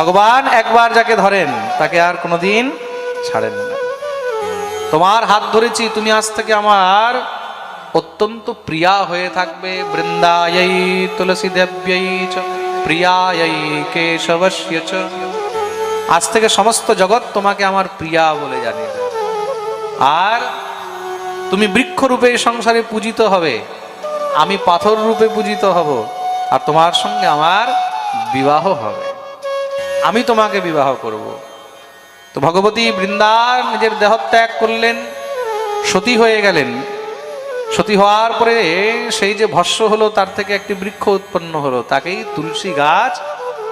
ভগবান একবার যাকে ধরেন, তাকে আর কোনোদিন ছাড়েন না। তোমার হাত ধরেছি, তুমি আজ থেকে আমার অত্যন্ত প্রিয়া হয়ে থাকবে। বৃন্দায়ই তুলসী দেব্যই চ প্রিয়ায়ই কেশবস্য চ। আজ থেকে সমস্ত জগৎ তোমাকে আমার প্রিয়া বলে দেবে আর তুমি বৃক্ষরূপে সংসারে পূজিত হবে, আমি পাথর রূপে পূজিত হব, আর তোমার সঙ্গে আমার বিবাহ হবে। আমি তোমাকে বিবাহ করব। তো ভগবতী বৃন্দার নিজের দেহত্যাগ করলেন, সতী হয়ে গেলেন। সতী হওয়ার পরে সেই যে ভস্য হলো, তার থেকে একটি বৃক্ষ উৎপন্ন হলো। তাকেই তুলসী গাছ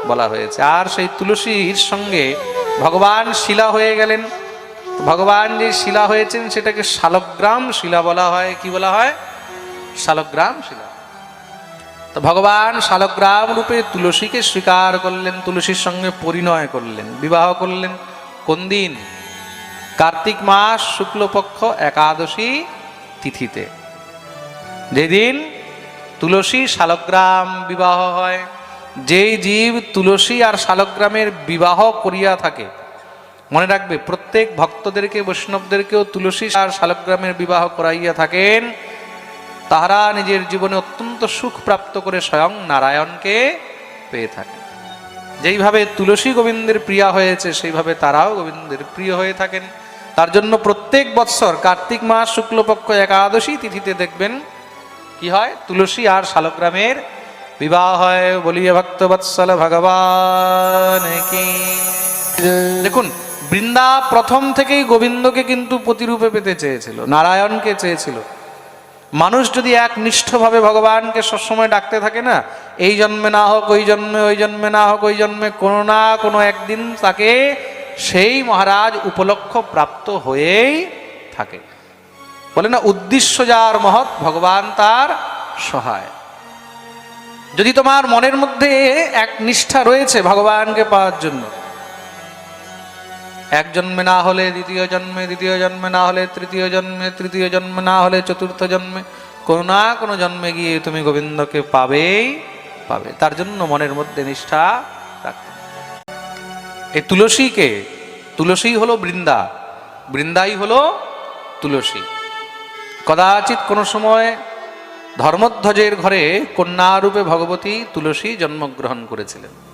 বলা হয়েছে। আর সেই তুলসীর সঙ্গে ভগবান শিলা হয়ে গেলেন। ভগবান যে শিলা হয়েছেন, সেটাকে শালগ্রাম শিলা বলা হয়। কি বলা হয়? শালগ্রাম শিলা। তো ভগবান শালগ্রাম রূপে তুলসীকে স্বীকার করলেন, তুলসীর সঙ্গে পরিণয় করলেন, বিবাহ করলেন। কোন দিন? কার্তিক মাস, শুক্লপক্ষ, একাদশী তিথিতে। যেদিন তুলসী শালগ্রাম বিবাহ হয়, যেই জীব তুলসী আর শালগ্রামের বিবাহ করিয়া থাকে, মনে রাখবে, প্রত্যেক ভক্তদেরকে, বৈষ্ণবদেরকেও তুলসী আর শালগ্রামের বিবাহ করাইয়া থাকেন। তাহারা নিজের জীবনে অত্যন্ত সুখ প্রাপ্ত করে স্বয়ং নারায়ণকে পেয়ে থাকেন যেইভাবে তুলসী গোবিন্দের প্রিয়া হয়েছে, সেইভাবে তারাও গোবিন্দের প্রিয় হয়ে থাকেন। তার জন্য প্রত্যেক বৎসর কার্তিক মাস শুক্লপক্ষ একাদশী তিথিতে দেখবেন কি হয়? তুলসী আর শালগ্রামের বিবাহ হয়। বলিয়ে ভক্তবৎসল ভগবান কি। দেখুন, বৃন্দা প্রথম থেকেই গোবিন্দকে কিন্তু প্রতিরূপে পেতে চেয়েছিল, নারায়ণকে চেয়েছিল। মানুষ যদি এক নিষ্ঠভাবে ভগবানকে সবসময় ডাকতে থাকে না, এই জন্মে না হোক, ওই জন্মে ওই জন্মে না হোক, ওই জন্মে কোনো না কোনো একদিন তাকে সেই মহারাজ উপলক্ষ প্রাপ্ত হয়েই থাকে। বলে না, উদ্দেশ্য যার মহৎ, ভগবান তার সহায়। যদি তোমার মনের মধ্যে এক নিষ্ঠা রয়েছে ভগবানকে পাওয়ার জন্য এক জন্মে না হলে দ্বিতীয় জন্মে দ্বিতীয় জন্মে না হলে তৃতীয় জন্মে তৃতীয় জন্মে না হলে চতুর্থ জন্মে, কোনো না কোনো জন্মে গিয়ে তুমি গোবিন্দকে পাবেই পাবে। তার জন্য মনের মধ্যে নিষ্ঠা রাখতে এই তুলসীকে, তুলসী হলো বৃন্দা, বৃন্দাই হলো তুলসী। কদাচিৎ কোনো সময় ধর্মধ্বজের ঘরে কন্যারূপে ভগবতী তুলসী জন্মগ্রহণ করেছিলেন।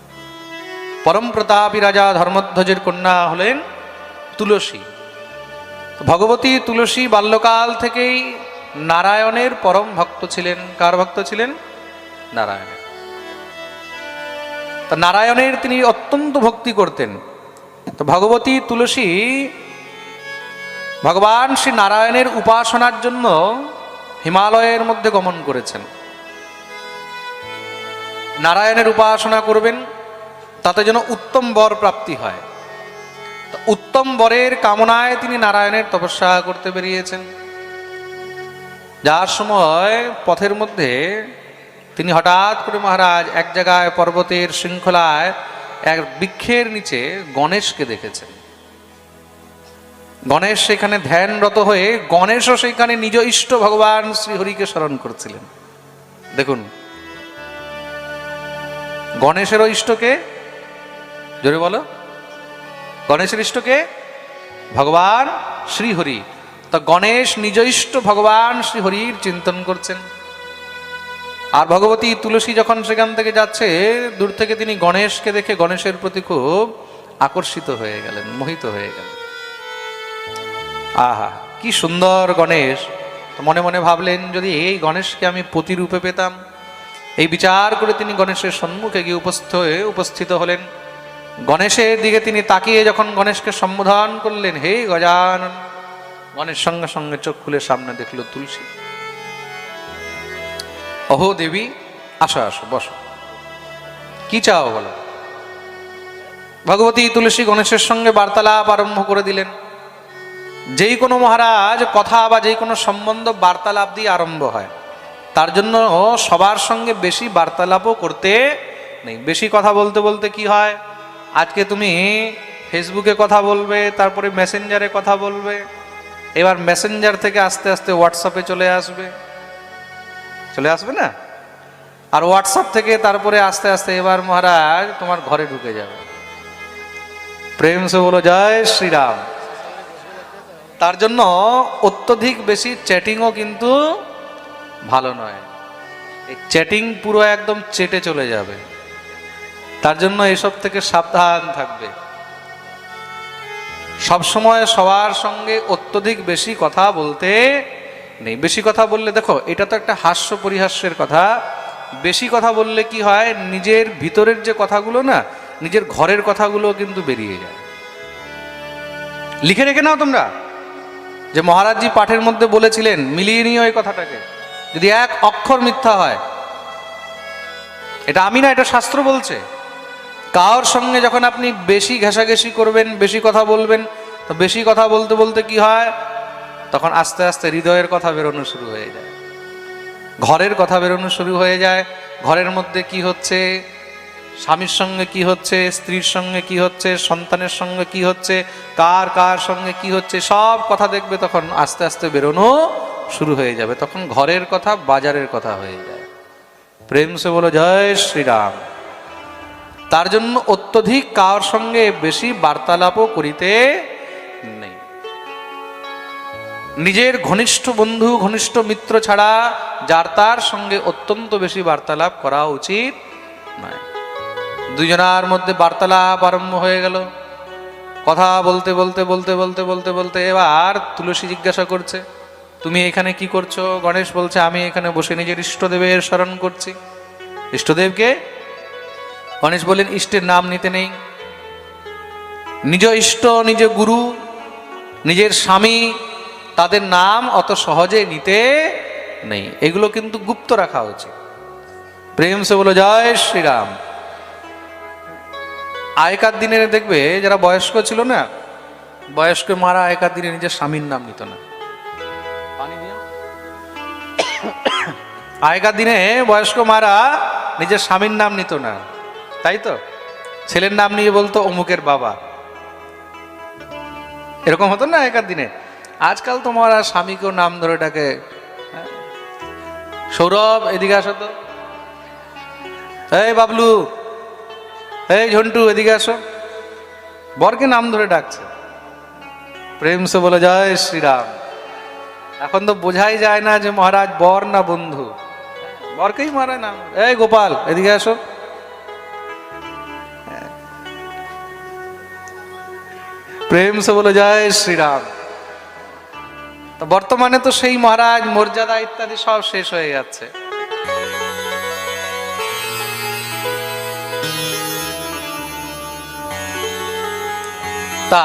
পরম প্রতাপী রাজা ধর্মধ্বজের কন্যা হলেন তুলসী। ভগবতী তুলসী বাল্যকাল থেকেই নারায়ণের পরম ভক্ত ছিলেন। কার ভক্ত ছিলেন? নারায়ণের। তা নারায়ণের তিনি অত্যন্ত ভক্তি করতেন। তো ভগবতী তুলসী ভগবান শ্রী নারায়ণের উপাসনার জন্য হিমালয়ের মধ্যে গমন করেছেন। নারায়ণের উপাসনা করবেন। তাতে যেন উত্তম বর প্রাপ্তি হয়। উত্তম বরের কামনায় তিনি নারায়ণের তপস্যা করতে বেরিয়েছেন। যার সময় পথের মধ্যে তিনি হঠাৎ করে মহারাজ এক জায়গায় পর্বতের শৃঙ্খলায় এক বৃক্ষের নিচে গণেশকে দেখেছেন। গণেশ সেখানে ধ্যানরত হয়ে গণেশও সেখানে নিজ ইষ্ট ভগবান শ্রীহরিকে স্মরণ করছিলেন। দেখুন, গণেশেরও ইষ্টকে জোরে বলো। গণেশের ইষ্টকে ভগবান শ্রীহরি। তো গণেশ নিজ ইষ্ট ভগবান শ্রীহরির চিন্তন করছেন। আর ভগবতী তুলসী যখন সেখান থেকে যাচ্ছে, দূর থেকে তিনি গণেশকে দেখে গণেশের প্রতি খুব আকর্ষিত হয়ে গেলেন, মোহিত হয়ে গেলেন। আহা, কি সুন্দর গণেশ। মনে মনে ভাবলেন, যদি এই গণেশকে আমি প্রতিরূপে পেতাম, এই বিচার করে তিনি গণেশের সম্মুখে গিয়ে উপস্থিত হয়ে উপস্থিত হলেন। গণেশের দিকে তিনি তাকিয়ে যখন গণেশকে সম্বোধন করলেন, হে গজানন। গণেশ সঙ্গে সঙ্গে চোখ খুলে সামনে দেখল তুলসী। অহো দেবী, আসো আসো, বসো। কি চাও বলো? ভগবতী তুলসী গণেশের সঙ্গে বার্তালাপ আরম্ভ করে দিলেন। যেই কোনো মহারাজ কথা বা যেই কোনো সম্বন্ধ বার্তালাপ দিয়ে আরম্ভ হয়। তার জন্য সবার সঙ্গে বেশি বার্তালাপও করতে নেই। বেশি কথা বলতে বলতে কি হয়? আজকে তুমি ফেসবুকে কথা বলবে, তারপরে মেসেঞ্জারে কথা বলবে, এবার মেসেঞ্জার থেকে আস্তে আস্তে হোয়াটসঅ্যাপে চলে আসবে। চলে আসবে না? আর হোয়াটসঅ্যাপ থেকে তারপরে আস্তে আস্তে এবার মহারাজ তোমার ঘরে ঢুকে যাবে। প্রেম সে বলো, জয় শ্রীরাম। তার জন্য অত্যধিক বেশি চ্যাটিংও কিন্তু ভালো নয়। এই চ্যাটিং পুরো একদম চেটে চলে যাবে। তার জন্য এসব থেকে সাবধান থাকবে। সবসময় সবার সঙ্গে অত্যধিক বেশি কথা বলতে নেই। বেশি কথা বললে দেখো, এটা তো একটা হাস্য পরিহাস্যের কথা। বেশি কথা বললে কি হয়, নিজের ভিতরের যে কথাগুলো না, নিজের ঘরের কথাগুলো কিন্তু বেরিয়ে যায়। লিখে রেখে নাও তোমরা যে মহারাজজি পাঠের মধ্যে বলেছিলেন, মিলিয়ে নিও এই কথাটাকে। যদি এক অক্ষর মিথ্যা হয়, এটা আমি না, এটা শাস্ত্র বলছে। কারোর সঙ্গে যখন আপনি বেশি ঘেঁষাঘেঁষি করবেন, বেশি কথা বলবেন, তো বেশি কথা বলতে বলতে কি হয়? তখন আস্তে আস্তে হৃদয়ের কথা বেরোনো শুরু হয়ে যায়। ঘরের কথা বেরোনো শুরু হয়ে যায়। ঘরের মধ্যে কি হচ্ছে? স্বামীর সঙ্গে কি হচ্ছে? স্ত্রীর সঙ্গে কি হচ্ছে? সন্তানের সঙ্গে কি হচ্ছে? কার কার সঙ্গে কি হচ্ছে? সব কথা দেখবে তখন আস্তে আস্তে বেরোনো শুরু হয়ে যাবে। তখন ঘরের কথা, বাজারের কথা হয়ে যায়। প্রেম সে বলো, জয় শ্রীরাম। তার জন্য অত্যধিক কার সঙ্গে বেশি বার্তালাপও করিতে নেই। নিজের ঘনিষ্ঠ বন্ধু, ঘনিষ্ঠ মিত্র ছাড়া যার তার সঙ্গে অত্যন্ত বেশি বার্তালাপ করা উচিত নয়। দুজনার মধ্যে বার্তালাপ আরম্ভ হয়ে গেল। কথা বলতে বলতে বলতে বলতে বলতে বলতে এবার তুলসী জিজ্ঞাসা করছে, তুমি এখানে কি করছ? গণেশ বলছে, আমি এখানে বসে নিজের ইষ্টদেবের স্মরণ করছি। ইষ্টদেবকে গণেশ বললেন, ইষ্টের নাম নিতে নেই। নিজ ইষ্ট, নিজ গুরু, নিজের স্বামী, তাদের নাম অত সহজে নিতে নেই। এগুলো কিন্তু গুপ্ত রাখা উচিত প্রেম সে বলো জয় শ্রীরাম। আগেকার দিনে দেখবে, যারা বয়স্ক ছিল না, বয়স্ক মারা আগেকার দিনে নিজের স্বামীর নাম নিত না। আগেকার দিনে বয়স্ক মারা নিজের স্বামীর নাম নিত না। তাই তো? ছেলের নাম নিয়ে বলতো অমুকের বাবা। এরকম হতো না আগেকার দিনে? আজকাল তোমার আর স্বামীকেও নাম ধরে ডাকে। হ্যাঁ। সৌরভ, এদিকে আসো তো। এই বাবলু, এই ঝন্টু, এদিকে আসো। বরকে নাম ধরে ডাকছে। প্রেম সে বলে, জয় শ্রীরাম। এখন তো বোঝাই যায় না যে মহারাজ বর না বন্ধু। বরকেই মারে নাম এই গোপাল, এদিকে আসো। প্রেম সে বলে জয় শ্রীরাম। তো বর্তমানে তো সেই মহারাজ মর্যাদা ইত্যাদি সব শেষ হয়ে যাচ্ছে। তা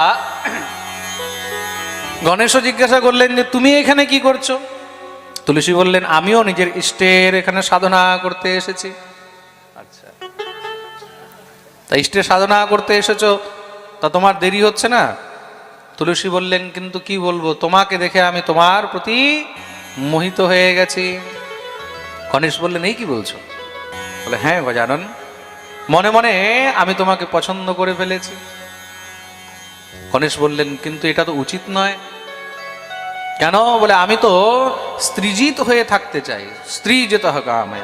গণেশও জিজ্ঞাসা করলেন যে তুমি এখানে কি করছ? তুলসী বললেন আমিও নিজের ইষ্টের এখানে সাধনা করতে এসেছি। আচ্ছা। তা ইষ্টের সাধনা করতে এসেছ তা তোমার দেরি হচ্ছে না? তুলসী বললেন, কিন্তু কি বলব? তোমাকে দেখে আমি তোমার প্রতি মোহিত হয়ে গেছি। গণেশ বললেন, এই কি বলছো? বলে হ্যাঁ গজানন মনে মনে আমি তোমাকে পছন্দ করে ফেলেছি। গণেশ বললেন, কিন্তু এটা তো উচিত নয়। কেন? বলে, আমি তো স্ত্রীজিত হয়ে থাকতে চাই। স্ত্রী যেতে হবে আমায়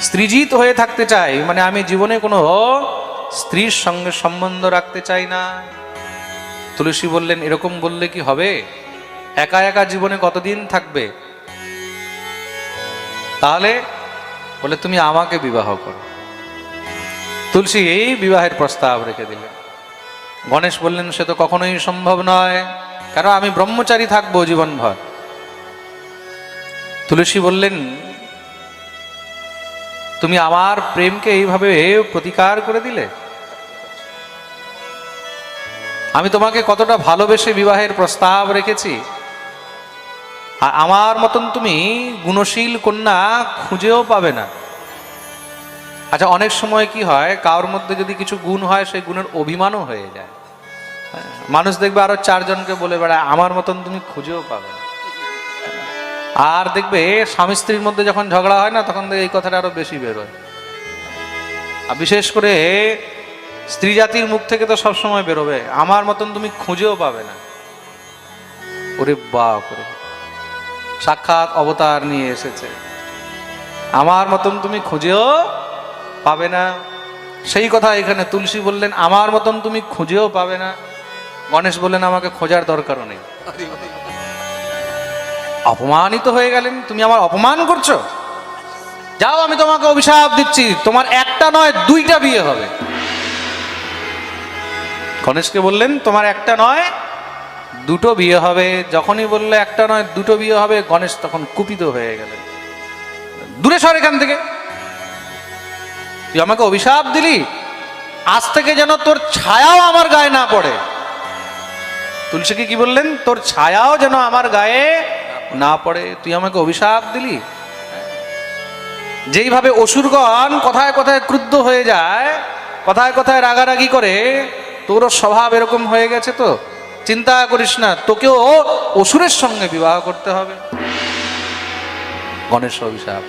স্ত্রীজিত হয়ে থাকতে চাই? মানে আমি জীবনে কোনো স্ত্রীর সঙ্গে সম্বন্ধ রাখতে চাই না। তুলসী বললেন, এরকম বললে কি হবে? একা একা জীবনে কতদিন থাকবে? তাহলে বলে তুমি আমাকে বিবাহ করো। তুলসী এই বিবাহের প্রস্তাব রেখে দিলেন। গণেশ বললেন, সে তো কখনোই সম্ভব নয়। কেন? আমি ব্রহ্মচারী থাকব জীবনভর। তুলসী বললেন, তুমি আমার প্রেমকে এইভাবে প্রতিকার করে দিলে? আমি তোমাকে কতটা ভালোবেসে বিবাহের প্রস্তাব রেখেছি। আর আমার মতন তুমি গুণশীল কন্যা খুঁজেও পাবে না। আচ্ছা অনেক সময় কি হয়, কারোর মধ্যে যদি কিছু গুণ হয়, সেই গুণের অভিমানও হয়ে যায়। মানুষ দেখবে আরও চারজনকে বলে বেড়ায়, আমার মতন তুমি খুঁজেও পাবে না। আর দেখবে স্বামী স্ত্রীর মধ্যে যখন ঝগড়া হয় না, তখন এই কথাটা আরও বেশি বেরোয় আর বিশেষ করে স্ত্রী জাতির মুখ থেকে তো সবসময় বেরোবে। আমার মতন তুমি খুঁজেও পাবে না। ওরে বাপ রে। সাক্ষাৎ অবতার নিয়ে এসেছে। আমার মতন তুমি খুঁজেও পাবে না। সেই কথা এখানে তুলসী বললেন, আমার মতন তুমি খুঁজেও পাবে না। গণেশ বললেন, আমাকে খোঁজার দরকারও নেই। অপমানিত হয়ে গেলেন, তুমি আমার অপমান করছ? যাও, আমি তোমাকে অভিশাপ দিচ্ছি। তোমার একটা নয়, দুইটা বিয়ে হবে। গণেশকে বললেন, তোমার একটা নয়, দুটো বিয়ে হবে। যখনই বললে, একটা নয়, দুটো বিয়ে হবে, গণেশ তখন কুপিত হয়ে গেলেন। দূরে সর এখান থেকে। তুই আমাকে অভিশাপ দিলি? আজ থেকে যেন তোর ছায়াও আমার গায়ে না পড়ে। তুলসীকে কি বললেন? তোর ছায়াও যেন আমার গায়ে না পড়ে। তুই আমাকে অভিশাপ দিলি? যেইভাবে অসুরগণ কথায় কথায় ক্রুদ্ধ হয়ে যায়, কথায় কথায় রাগারাগি করে তোরও স্বভাব এরকম হয়ে গেছে তো? চিন্তা করিস না, তোকেও অসুরের সঙ্গে বিবাহ করতে হবে। গণেশ অভিশাপ।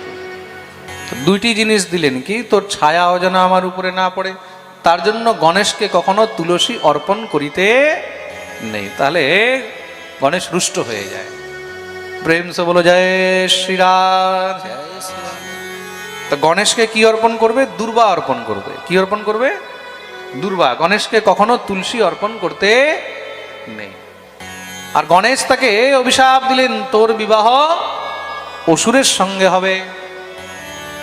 দুইটি জিনিস দিলেন কি, তোর ছায়াও যেন আমার উপরে না পড়ে। তার জন্য গণেশকে কখনো তুলসী অর্পণ করিতে নেই। তাহলে গণেশ রুষ্ট হয়ে যায়। প্রেম সে বলো, জয় শ্রীরাম। তো গণেশকে কি অর্পণ করবে? দুর্বা অর্পণ করবে। কি অর্পণ করবে? দুর্বা। গণেশকে কখনো তুলসী অর্পণ করতে নেই। আর গণেশ তাকে অভিশাপ দিলেন, তোর বিবাহ অসুরের সঙ্গে হবে।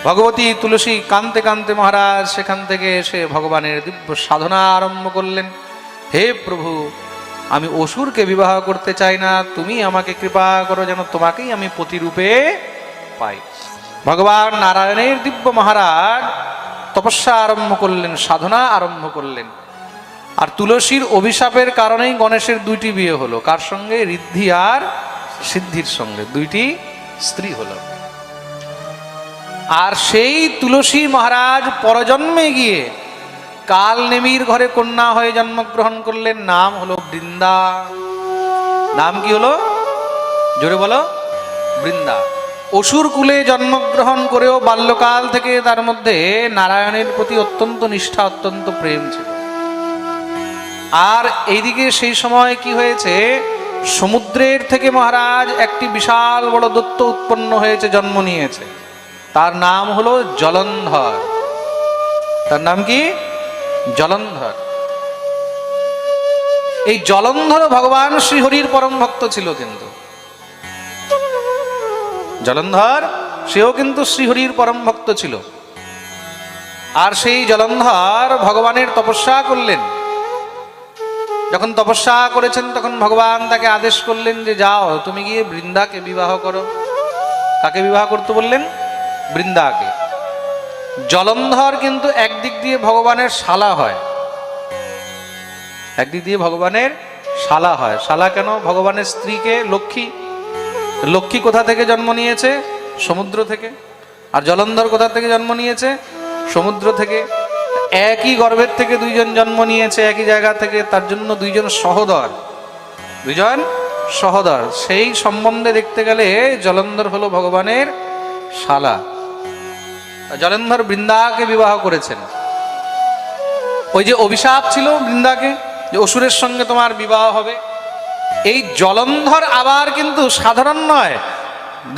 ভগবতী তুলসী কানতে কানতে মহারাজ, সেখান থেকে এসে ভগবানের দিব্য সাধনা আরম্ভ করলেন। হে প্রভু, আমি অসুরকে বিবাহ করতে চাই না। তুমি আমাকে কৃপা করো যেন তোমাকেই আমি প্রতিরূপে পাই। ভগবান নারায়ণের দিব্য মহারাজ তপস্যা আরম্ভ করলেন, সাধনা আরম্ভ করলেন। আর তুলসীর অভিশাপের কারণেই গণেশের দুইটি বিয়ে হলো। কার সঙ্গে? ঋদ্ধি আর সিদ্ধির সঙ্গে। দুইটি স্ত্রী হলো। আর সেই তুলসী মহারাজ পরজন্মে গিয়ে কাল নেমির ঘরে কন্যা হয়ে জন্মগ্রহণ করলেন। নাম হলো বৃন্দা। নাম কি হলো? জোরে বলো। বৃন্দা। অসুর কুলে জন্মগ্রহণ করেও বাল্যকাল থেকে তার মধ্যে নারায়ণের প্রতি অত্যন্ত নিষ্ঠা, অত্যন্ত প্রেম ছিল। আর এইদিকে সেই সময় কি হয়েছে, সমুদ্রের থেকে মহারাজ একটি বিশাল বড় দত্ত উৎপন্ন হয়েছে, জন্ম নিয়েছে। তার নাম হলো জলন্ধর। তার নাম কি? জলন্ধর। এই জলন্ধর ভগবান শ্রীহরির পরম ভক্ত ছিল কিন্তু। জলন্ধর, সেও কিন্তু শ্রীহরির পরম ভক্ত ছিল। আর সেই জলন্ধর ভগবানের তপস্যা করলেন। যখন তপস্যা করেছেন, তখন ভগবান তাকে আদেশ করলেন যে, যাও, তুমি গিয়ে বৃন্দাকে বিবাহ করো। কাকে বিবাহ করতে বললেন? বৃন্দাকে। জলন্ধর কিন্তু একদিক দিয়ে ভগবানের শালা হয়। একদিক দিয়ে ভগবানের শালা হয়। শালা কেন? ভগবানের স্ত্রীকে লক্ষ্মী লক্ষ্মী কোথা থেকে জন্ম নিয়েছে? সমুদ্র থেকে। আর জলন্ধর কোথা থেকে জন্ম নিয়েছে? সমুদ্র থেকে। একই গর্ভের থেকে দুইজন জন্ম নিয়েছে, একই জায়গা থেকে। তার জন্য দুইজন সহদর। দুইজন সহদর। সেই সম্বন্ধে দেখতে গেলে জলন্ধর হলো ভগবানের শালা। জলন্ধর বৃন্দাকে বিবাহ করেছেন। ওই যে অভিশাপ ছিল বৃন্দাকে, যে অসুরের সঙ্গে তোমার বিবাহ হবে। এই জলন্ধর আবার কিন্তু সাধারণ নয়।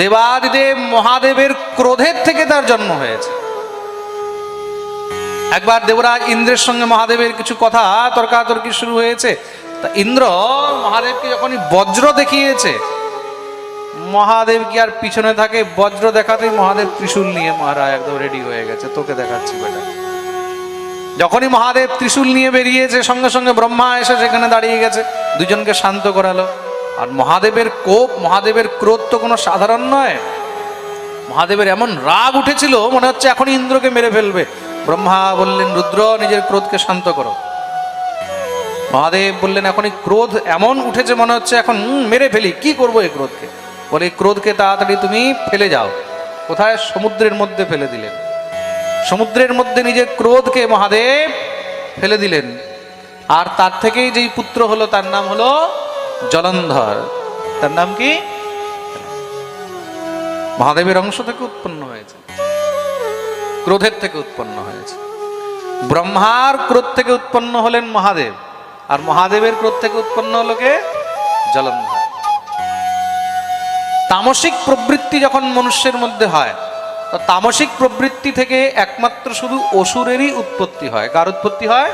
দেবাদিদেব মহাদেবের ক্রোধের থেকে তার জন্ম হয়েছে। একবার দেবরাজ ইন্দ্রের সঙ্গে মহাদেবের কিছু কথা তর্কাতর্কি শুরু হয়েছে। তা ইন্দ্র মহাদেবকে যখনই বজ্র দেখিয়েছে, মহাদেব কি আর পিছনে থাকে? বজ্র দেখাতেই মহাদেব ত্রিশূল নিয়ে মহারাজ একদম রেডি হয়ে গেছে। তোকে দেখাচ্ছি বেটা। যখনই মহাদেব ত্রিশূল নিয়ে বেরিয়েছে, সঙ্গে সঙ্গে ব্রহ্মা এসে সেখানে দাঁড়িয়ে গেছে, দুজনকে শান্ত করালো। আর মহাদেবের কোপ, মহাদেবের ক্রোধ তো কোনো সাধারণ নয়। মহাদেবের এমন রাগ উঠেছিল, মনে হচ্ছে এখন ইন্দ্রকে মেরে ফেলবে। ব্রহ্মা বললেন, রুদ্র, নিজের ক্রোধকে শান্ত করো। মহাদেব বললেন, এখন এই ক্রোধ এমন উঠেছে, মনে হচ্ছে এখন মেরে ফেলি, কি করব এই ক্রোধকে? বলে ক্রোধকে তাড়াতাড়ি তুমি ফেলে যাও। কোথায়? সমুদ্রের মধ্যে ফেলে দিলেন। সমুদ্রের মধ্যে নিজের ক্রোধকে মহাদেব ফেলে দিলেন। আর তার থেকেই যেই পুত্র হলো, তার নাম হলো জলন্ধর। তার নাম কি? মহাদেবের অংশ থেকে উৎপন্ন হয়েছে। ক্রোধের থেকে উৎপন্ন হয়েছে। ব্রহ্মার ক্রোধ থেকে উৎপন্ন হলেন মহাদেব। আর মহাদেবের ক্রোধ থেকে উৎপন্ন হলো কে? জলন্ধর। তামসিক প্রবৃত্তি যখন মনুষ্যের মধ্যে হয় তামসিক প্রবৃত্তি থেকে একমাত্র শুধু অসুরেরই উৎপত্তি হয়। কার উৎপত্তি হয়?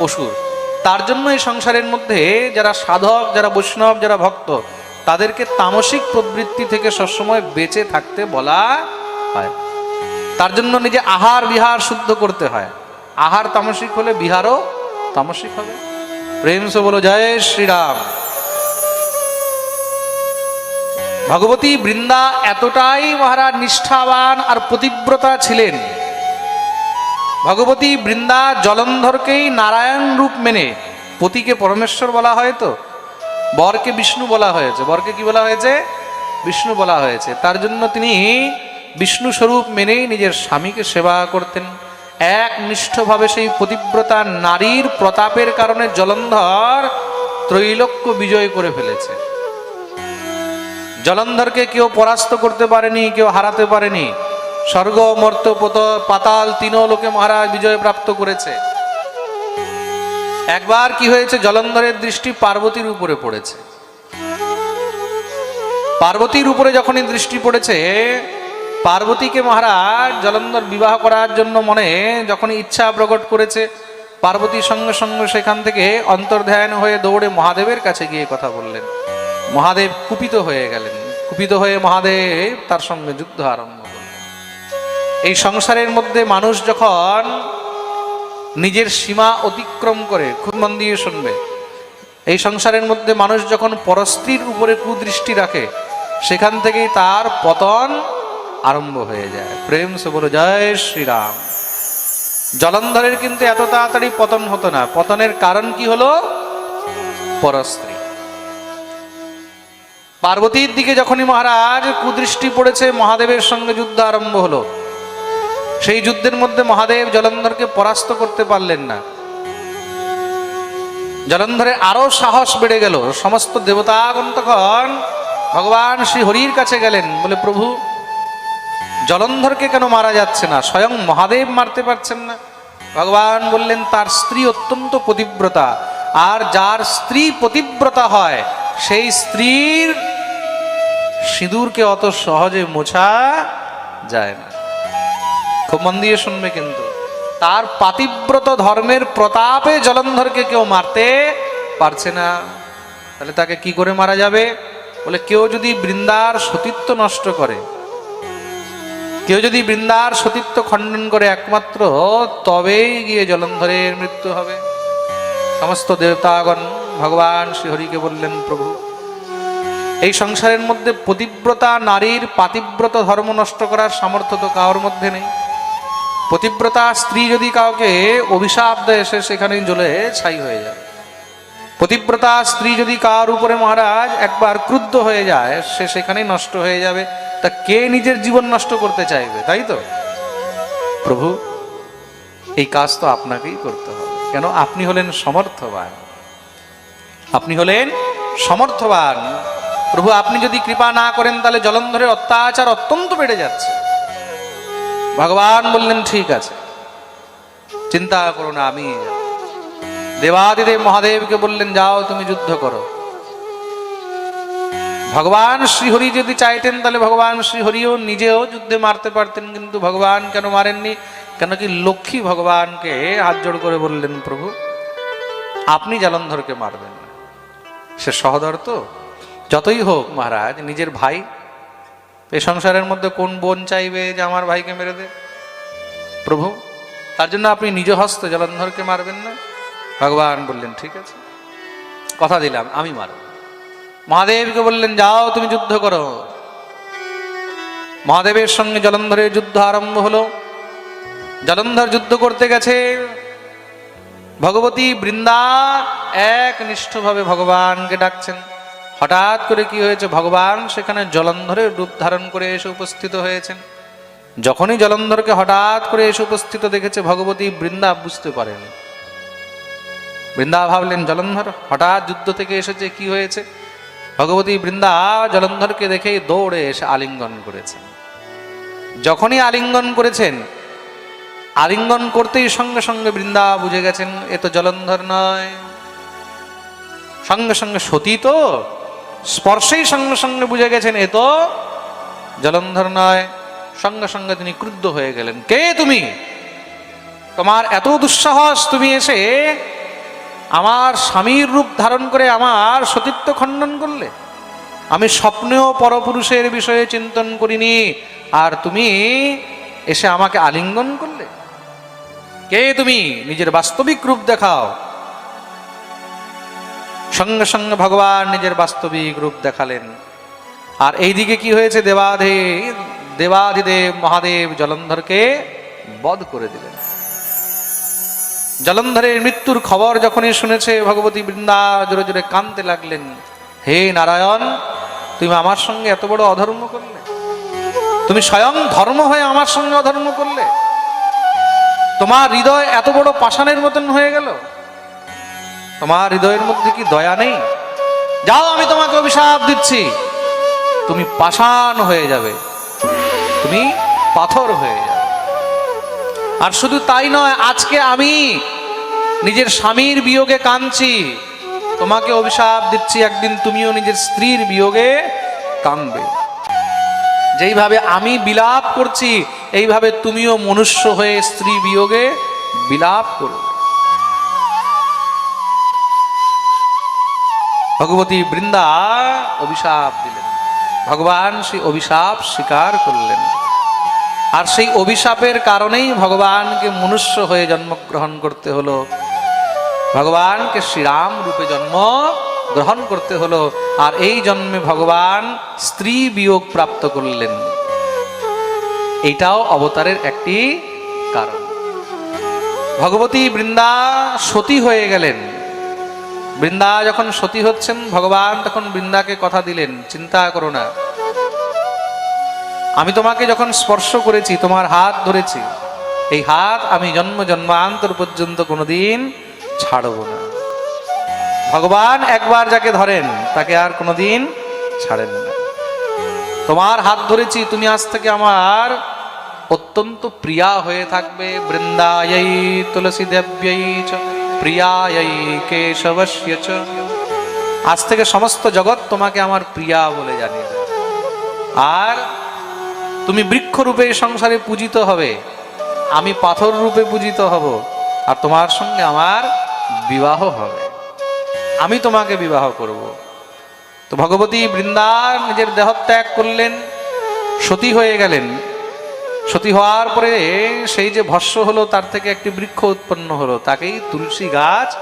অসুর। তার জন্য এই সংসারের মধ্যে যারা সাধক, যারা বৈষ্ণব, যারা ভক্ত, তাদেরকে তামসিক প্রবৃত্তি থেকে সবসময় বেঁচে থাকতে বলা হয়। তার জন্য নিজে আহার, বিহার শুদ্ধ করতে হয়। আহার তামসিক হলে বিহারও তামসিক হবে। প্রেম সে বলো, জয় শ্রীরাম। ভগবতী বৃন্দা এতটাই মহারাজ নিষ্ঠাবান আর প্রতিব্রতা ছিলেন। ভগবতী বৃন্দা জলন্ধরকেই নারায়ণ রূপ মেনে, পতিকে পরমেশ্বর বলা হয় তো? বরকে বিষ্ণু বলা হয়েছে। বরকে কি বলা হয়েছে? বিষ্ণু বলা হয়েছে। তার জন্য তিনি বিষ্ণু স্বরূপ মেনেই নিজের স্বামীকে সেবা করতেন। এক নিষ্ঠভাবে সেই পতিব্রতা নারীর প্রতাপের কারণে জলন্ধর ত্রৈলোক্য বিজয় করে ফেলেছে। জলন্ধরকে কেউ পরাস্ত করতে পারেনি, কেউ হারাতে পারেনি। স্বর্গ মর্ত পত পাতাল তিনও লোকে মহারাজ বিজয় প্রাপ্ত করেছে। একবার কি হয়েছে? জলন্ধরের দৃষ্টি পার্বতীর উপরে পড়েছে। পার্বতীর উপরে যখনই দৃষ্টি পড়েছে, পার্বতীকে মহারাজ জলন্ধর বিবাহ করার জন্য মনে যখন ইচ্ছা প্রকট করেছে, পার্বতীর সঙ্গে সঙ্গে সেখান থেকে অন্তর্ধ্যান হয়ে দৌড়ে মহাদেবের কাছে গিয়ে কথা বললেন। মহাদেব কুপিত হয়ে গেলেন। কুপিত হয়ে মহাদেব তার সঙ্গে যুদ্ধ আরম্ভ করলেন। এই সংসারের মধ্যে মানুষ যখন নিজের সীমা অতিক্রম করে, খুব মন দিয়ে শুনবে, এই সংসারের মধ্যে মানুষ যখন পরস্ত্রীর উপরে কুদৃষ্টি রাখে, সেখান থেকেই তার পতন আরম্ভ হয়ে যায়। প্রেম সে জয় শ্রীরাম। জলন্ধরের কিন্তু এত তাড়াতাড়ি পতন হতো না। পতনের কারণ কি হলো? পরস্ত্রী। পার্বতীর দিকে যখনই মহারাজ কুদৃষ্টি পড়েছে, মহাদেবের সঙ্গে যুদ্ধ আরম্ভ হলো। সেই যুদ্ধের মধ্যে মহাদেব জলন্ধরকে পরাস্ত করতে পারলেন না। জলন্ধরের আরও সাহস বেড়ে গেল। সমস্ত দেবতাগণ তখন ভগবান শ্রী হরির কাছে গেলেন, বলে, প্রভু, জলন্ধরকে কেন মারা যাচ্ছে না? স্বয়ং মহাদেব মারতে পারছেন না। ভগবান বললেন, তার স্ত্রী অত্যন্ত পতিব্রতা। আর যার স্ত্রী পতিব্রতা হয়, সেই স্ত্রীর সিঁদুরকে অত সহজে মোছা যায় না। খুব মন দিয়ে শুনবে কিন্তু। তার পাতিব্রত ধর্মের প্রতাপে জলন্ধরকে কেউ মারতে পারছে না। তাহলে তাকে কি করে মারা যাবে? বলে কেউ যদি বৃন্দার সতীত্ব নষ্ট করে, কেউ যদি বৃন্দার সতীত্ব খণ্ডন করে একমাত্র, তবেই গিয়ে জলন্ধরের মৃত্যু হবে। সমস্ত দেবতাগণ ভগবান শ্রীহরিকে বললেন, প্রভু এই সংসারের মধ্যে পতিব্রতা নারীর পাতিব্রত ধর্ম নষ্ট করার সামর্থ্য তো কারোর মধ্যে নেই। পতিব্রতা স্ত্রী যদি কাউকে অভিশাপ দেয়, সে সেখানেই জ্বলে ছাই হয়ে যায়। পতিব্রতা স্ত্রী যদি কার উপরে মহারাজ একবার ক্রুদ্ধ হয়ে যায়, সে সেখানেই নষ্ট হয়ে যাবে। তা কে নিজের জীবন নষ্ট করতে চাইবে, তাই তো? প্রভু, এই কাজ তো আপনাকেই করতে হবে। কেন? আপনি হলেন সমর্থবান। আপনি হলেন সমর্থবান। প্রভু, আপনি যদি কৃপা না করেন, তাহলে জলন্ধরের অত্যাচার অত্যন্ত বেড়ে যাচ্ছে। ভগবান বললেন, ঠিক আছে। চিন্তা করো না, আমি। দেবাদিদেব মহাদেবকে বললেন, যাও, তুমি যুদ্ধ করো। ভগবান শ্রীহরি যদি চাইতেন, তাহলে ভগবান শ্রীহরিও নিজেও যুদ্ধে মারতে পারতেন, কিন্তু ভগবান কেন মারেননি? কেন কি লক্ষ্মী ভগবানকে হাত জোড় করে বললেন, প্রভু, আপনি জলন্ধরকে মারবেন না। সে সহদর তো? যতই হোক মহারাজ, নিজের ভাই, এই সংসারের মধ্যে কোন বোন চাইবে যে আমার ভাইকে মেরে দে? প্রভু, তার জন্য আপনি নিজ হস্তে জলন্ধরকে মারবেন না? ভগবান বললেন, ঠিক আছে। কথা দিলাম, আমি মারব। মহাদেবকে বললেন, যাও, তুমি যুদ্ধ করো। মহাদেবের সঙ্গে জলন্ধরের যুদ্ধ আরম্ভ হলো। জলন্ধর যুদ্ধ করতে গেছে। ভগবতী বৃন্দা এক নিষ্ঠভাবে ভগবানকে ডাকছেন। হঠাৎ করে কি হয়েছে? ভগবান সেখানে জলন্ধরে রূপ ধারণ করে এসে উপস্থিত হয়েছেন। যখনই জলন্ধরকে হঠাৎ করে এসে উপস্থিত দেখেছে ভগবতী, বৃন্দা বুঝতে পারেনি। বৃন্দা ভাবলেন, জলন্ধর, হঠাৎ যুদ্ধ থেকে এসেছে, কি হয়েছে? ভগবতী, বৃন্দা জলন্ধরকে দেখেই দৌড়ে এসে আলিঙ্গন করেছেন। যখনই আলিঙ্গন করেছেন, আলিঙ্গন করতেই সঙ্গে সঙ্গে বৃন্দা বুঝে গেছেন, এ তো জলন্ধর নয়। সঙ্গে সঙ্গে সতী তো? স্পর্শেই সঙ্গে সঙ্গে বুঝে গেছেন, এ তো জলন্ধর নয়। সঙ্গে সঙ্গে তিনি ক্রুদ্ধ হয়ে গেলেন। কে তুমি? তোমার এত দুঃসাহস, তুমি এসে আমার স্বামীর রূপ ধারণ করে আমার সতীত্ব খণ্ডন করলে? আমি স্বপ্নেও পরপুরুষের বিষয়ে চিন্তন করিনি, আর তুমি এসে আমাকে আলিঙ্গন করলে? কে তুমি? নিজের বাস্তবিক রূপ দেখাও। সঙ্গে সঙ্গে ভগবান নিজের বাস্তবিক রূপ দেখালেন। আর এইদিকে কি হয়েছে, দেবাধে, দেবাধিদেব মহাদেব জলন্ধরকে বধ করে দিলেন। জলন্ধরের মৃত্যুর খবর যখনই শুনেছে, ভগবতী বৃন্দা জোরে জোরে কাঁদতে লাগলেন। হে নারায়ণ, তুমি আমার সঙ্গে এত বড় অধর্ম করলে? তুমি স্বয়ং ধর্ম হয়ে আমার সঙ্গে অধর্ম করলে? তোমার হৃদয় এত বড় পাষাণের মতন হয়ে গেল? তোমার হৃদয়ের মধ্যে কি দয়া নেই? যাও, আমি তোমাকে অভিশাপ দিচ্ছি। তুমি পাষাণ হয়ে যাবে। তুমি পাথর হয়ে যাবে। আর শুধু তাই নয়, আজকে আমি নিজের স্বামীর বিয়োগে কাঁদছি। তোমাকে অভিশাপ দিচ্ছি, একদিন তুমিও নিজের স্ত্রীর বিয়োগে কাঁদবে। যেইভাবে আমি বিলাপ করছি, এইভাবে তুমিও মনুষ্য হয়ে স্ত্রী বিয়োগে বিলাপ করো ভগবতী বৃন্দা অভিশাপ দিলেন। ভগবান সেই অভিশাপ স্বীকার করলেন। আর সেই অভিশাপের কারণেই ভগবানকে মনুষ্য হয়ে জন্মগ্রহণ করতে হলো। ভগবানকে শ্রীরাম রূপে জন্ম গ্রহণ করতে হলো। আর এই জন্মে ভগবান স্ত্রী বিয়োগ প্রাপ্ত করলেন। এইটাও অবতারের একটি কারণ। ভগবতী বৃন্দা সতী হয়ে গেলেন। বৃন্দা যখন সতী হচ্ছেন, ভগবান তখন বৃন্দাকে কথা দিলেন, চিন্তা করো না। আমি তোমাকে যখন স্পর্শ করেছি, তোমার হাত ধরেছি, এই হাত আমি জন্ম জন্মান্তর পর্যন্ত কোনোদিন ছাড়ব না। ভগবান একবার যাকে ধরেন, তাকে আর কোনোদিন ছাড়েন না। তোমার হাত ধরেছি, তুমি আজ থেকে আমার অত্যন্ত প্রিয়া হয়ে থাকবে। বৃন্দায়ই তুলসী দেব্যই চ প্রিয়ায়ই কেশবস্য আজ থেকে সমস্ত জগৎ তোমাকে আমার প্রিয়া বলে দেবে আর তুমি বৃক্ষরূপে সংসারে পূজিত হবে, আমি পাথর রূপে পূজিত হব, আর তোমার সঙ্গে আমার বিবাহ হবে। আমি তোমাকে বিবাহ করব। তো ভগবতী বৃন্দার নিজের দেহত্যাগ করলেন, সতী হয়ে গেলেন। সতী হওয়ার পরে সেই যে ভস্য হলো, তার থেকে একটি বৃক্ষ উৎপন্ন হলো। তাকেই তুলসী গাছ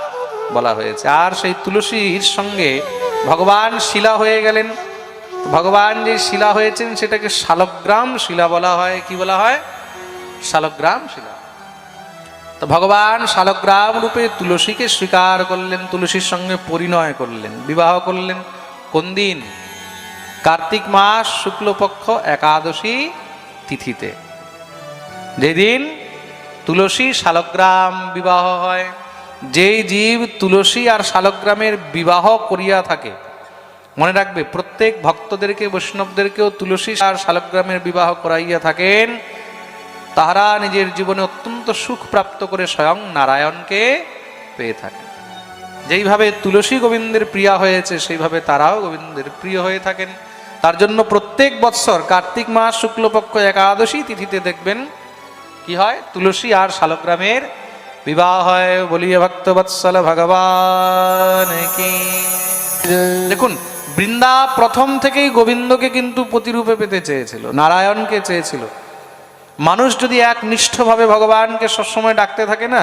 বলা হয়েছে। আর সেই তুলসীর সঙ্গে ভগবান শিলা হয়ে গেলেন। ভগবান যে শিলা হয়েছেন, সেটাকে শালগ্রাম শিলা বলা হয়। কি বলা হয়? শালগ্রাম শিলা। তো ভগবান শালগ্রাম রূপে তুলসীকে স্বীকার করলেন, তুলসীর সঙ্গে পরিণয় করলেন, বিবাহ করলেন। কোন দিন? কার্তিক মাস শুক্লপক্ষ একাদশী তিথিতে। যেদিন তুলসী শালগ্রাম বিবাহ হয়, যেই জীব তুলসী আর শালগ্রামের বিবাহ করিয়া থাকে, মনে রাখবে, প্রত্যেক ভক্তদেরকে, বৈষ্ণবদেরকেও তুলসী আর শালগ্রামের বিবাহ করাইয়া থাকেন। তাহারা নিজের জীবনে অত্যন্ত সুখ প্রাপ্ত করে স্বয়ং নারায়ণকে পেয়ে থাকেন। যেইভাবে তুলসী গোবিন্দের প্রিয়া হয়েছে, সেইভাবে তারাও গোবিন্দের প্রিয় হয়ে থাকেন। তার জন্য প্রত্যেক বৎসর কার্তিক মাস শুক্লপক্ষ একাদশী তিথিতে দেখবেন কি হয়? তুলসী আর শালগ্রামের বিবাহ হয় বলিয়ে ভক্তবৎসল ভগবান কি। দেখুন, বৃন্দা প্রথম থেকেই গোবিন্দকে কিন্তু প্রতিরূপে পেতে চেয়েছিল, নারায়ণকে চেয়েছিল। মানুষ যদি এক নিষ্ঠভাবে ভগবানকে সবসময় ডাকতে থাকে না,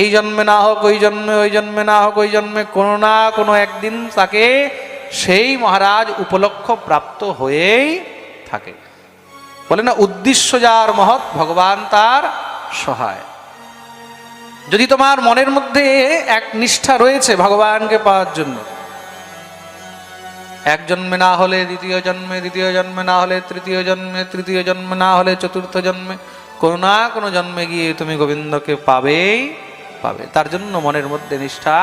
এই জন্মে না হোক, ওই জন্মে ওই জন্মে না হোক, ওই জন্মে কোনো না কোনো একদিন তাকে সেই মহারাজ উপলক্ষ প্রাপ্ত হয়েই থাকে। বলে না, উদ্দেশ্য যার মহৎ, ভগবান তার সহায়। যদি তোমার মনের মধ্যে এক নিষ্ঠা রয়েছে ভগবানকে পাওয়ার জন্য, এক জন্মে না হলে দ্বিতীয় জন্মে দ্বিতীয় জন্মে না হলে তৃতীয় জন্মে তৃতীয় জন্মে না হলে চতুর্থ জন্মে, কোনো না কোনো জন্মে গিয়ে তুমি গোবিন্দকে পাবেই পাবে। তার জন্য মনের মধ্যে নিষ্ঠা